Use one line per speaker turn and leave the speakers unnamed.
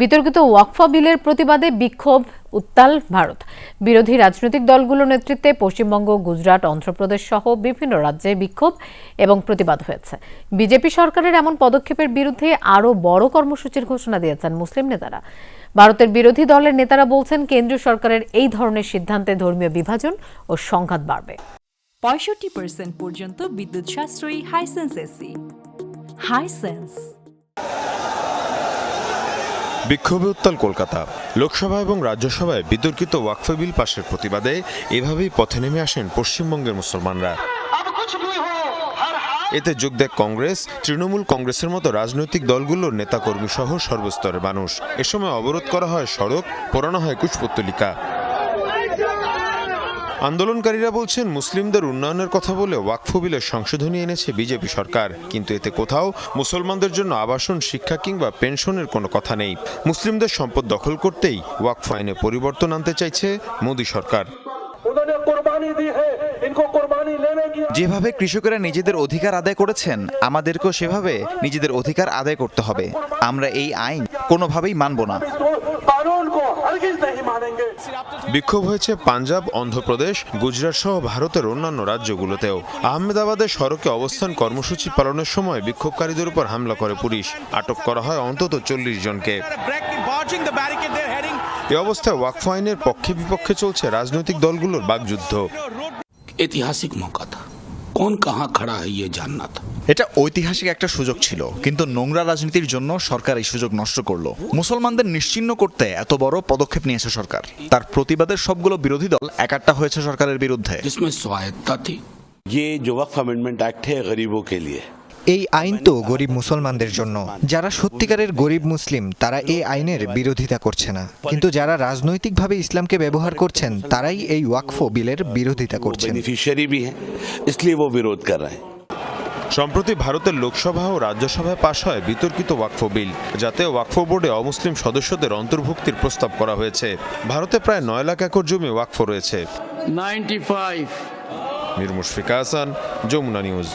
বিতর্কিত ওয়াকফা বিলের প্রতিবাদে বিক্ষোভ, উত্তাল ভারত। বিরোধী রাজনৈতিক দলগুলোর নেতৃত্বে পশ্চিমবঙ্গ, গুজরাট, অন্ধ্রপ্রদেশ সহ বিভিন্ন রাজ্যে বিক্ষোভ এবং প্রতিবাদ হয়েছে। বিজেপি সরকারের এমন পদক্ষেপের বিরুদ্ধে আরও বড় কর্মসূচির ঘোষণা দিয়েছেন মুসলিম নেতারা। ভারতের বিরোধী দলের নেতারা বলছেন, কেন্দ্রীয় সরকারের এই ধরনের সিদ্ধান্তে ধর্মীয় বিভাজন ও সংঘাত বাড়বে।
পঁয়ষট্টি পার্সেন্ট পর্যন্ত বিদ্যুৎ সাশ্রয়ী হাইসেন্স এসি হাইসেন্স
বিক্ষোভে উত্তাল কলকাতা। লোকসভা এবং রাজ্যসভায় বিতর্কিত ওয়াকফে বিল পাশের প্রতিবাদে এভাবেই পথে নেমে আসেন পশ্চিমবঙ্গের মুসলমানরা। এতে যোগ দেয় কংগ্রেস, তৃণমূল কংগ্রেসের মতো রাজনৈতিক দলগুলোর নেতাকর্মী সহ সর্বস্তরের মানুষ। এ সময় অবরোধ করা হয় সড়ক, পোড়ানো হয় কুশপুত্তলিকা। আন্দোলনকারীরা বলছেন মুসলিমদের উন্নয়নের কথা বলে ওয়াকফ বিলের সংশোধনী এনেছে বিজেপি সরকার। কিন্তু এতে কোথাও মুসলমানদের জন্য আবাসন শিক্ষা কিংবা পেনশনের কোনো কথা নেই। মুসলিমদের সম্পদ দখল করতেই ওয়াকফ আইনে পরিবর্তন আনতে চাইছে মোদী সরকার।
যেভাবে কৃষকেরা নিজেদের অধিকার আদায় করেছেন আমাদেরকেও সেভাবে নিজেদের অধিকার আদায় করতে হবে। আমরা এই আইন কোনোভাবেই মানব না।
বিক্ষোভ হয়েছে পাঞ্জাব অন্ধ্রপ্রদেশ গুজরাট সহ ভারতের অন্যান্য রাজ্যগুলোতেও। আহমেদাবাদে সড়কে অবস্থান কর্মসূচি পালনের সময় বিক্ষোভকারীদের উপর হামলা করে পুলিশ। আটক করা হয় অন্তত চল্লিশ জনকে। এ অবস্থায় ওয়াকফ আইনের পক্ষে বিপক্ষে চলছে রাজনৈতিক দলগুলোর
বাগযুদ্ধ ঐতিহাসিক মৌকা কোন কাহা খড়া হ্যাঁ ইয়ে জান্নাত?
এটা ঐতিহাসিক একটা সুযোগ ছিল কিন্তু নোংরা রাজনীতির জন্য সরকার এই সুযোগ নষ্ট করলো মুসলমানদের নিশ্চিহ্ন করতে এত বড় পদক্ষেপ নিয়েছে সরকার তার প্রতিবাদের সবগুলো বিরোধী দল একাট্টা হয়েছে সরকারের বিরুদ্ধে
जिसमें स्वायत्ता थी
ये जो वक्फ अमेंडमेंट एक्ट है गरीबों के लिए
এই আইন তো গরিব মুসলমানদের জন্য যারা সত্যিকারের গরিব মুসলিম তারা এই আইনের বিরোধিতা করছে না কিন্তু যারা রাজনৈতিকভাবে ইসলামকে ব্যবহার করছেন তারাই এই ওয়াকফ বিলের বিরোধিতা করছেন
সম্প্রতি ভারতের লোকসভা ও রাজ্যসভায় পাশ হয় বিতর্কিত ওয়াকফ বিল যাতে ওয়াকফ বোর্ডে অমুসলিম সদস্যদের অন্তর্ভুক্তির প্রস্তাব করা হয়েছে। ভারতে প্রায় নয় লাখ একর জমি ওয়াকফ রয়েছে।
95
মীর মুশফিকা হাসান যমুনা নিউজ।